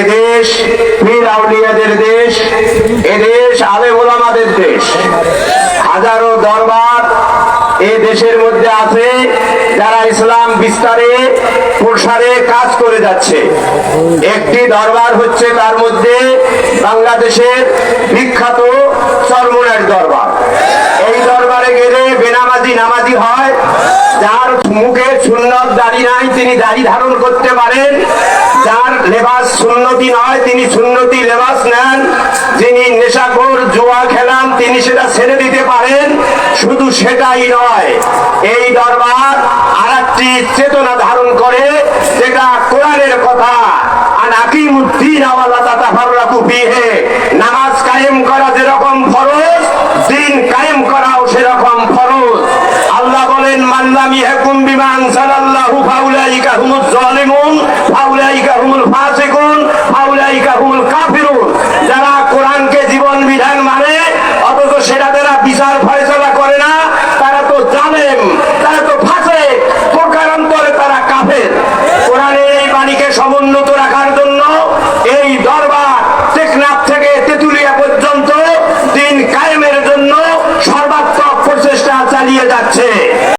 এদেশ পীর আউলিয়াদের দেশ এদেশ আলেম ওলামাদের দেশ। হাজারো দরবার এ দেশের মধ্যে আছে যারা ইসলাম বিস্তারে, প্রসারে কাজ করে যাচ্ছে। একটি দরবার হচ্ছে তার মধ্যে বাংলাদেশের বিখ্যাত চরমনের দরবার। এই দরবারে গেলে বেনামাজি নামাজি হয়, যার মুখে সুন্নত দাড়ি নাই, তিনি দাড়ি ধারণ করতে পারেন। যার লেবাস সুন্নতি নয়, তিনি সুন্নতি লেবাস নেন। যিনি নেশাখোর জুয়া খেলান, তিনি সেটা ছেড়ে দিতে পারেন। শুধু সেটাই নয়, এই দরবার আর একটি চেতনা ধারণ করে, যেটা কোরআনের কথা নামাজ কায়েম করা যেরকম ফরজ, দিন কায়েম মাল্লামি হুকুম বিমা আনসালাল্লাহু ফাউলাইকা হুমুজ জালিমুন, ফাউলাইকা হুমুল ফাসিকুন, ফাউলাইকা হুমুল কাফিরুন। যারা কোরআনকে জীবন বিধান মানে অথচ সেটা তারা বিচার ফয়সালা করে না, তারা তো জালেম, তারা তো ফাসে প্রকারান্তরে তারা কাফের। কোরআনের এই বাণীকে সমুন্নত রাখার জন্য এই দরবার টেকনাফ থেকে তেতুলিয়া পর্যন্ত দিন কায়েমের জন্য সর্বাত্মক প্রচেষ্টা চালিয়ে যাচ্ছে।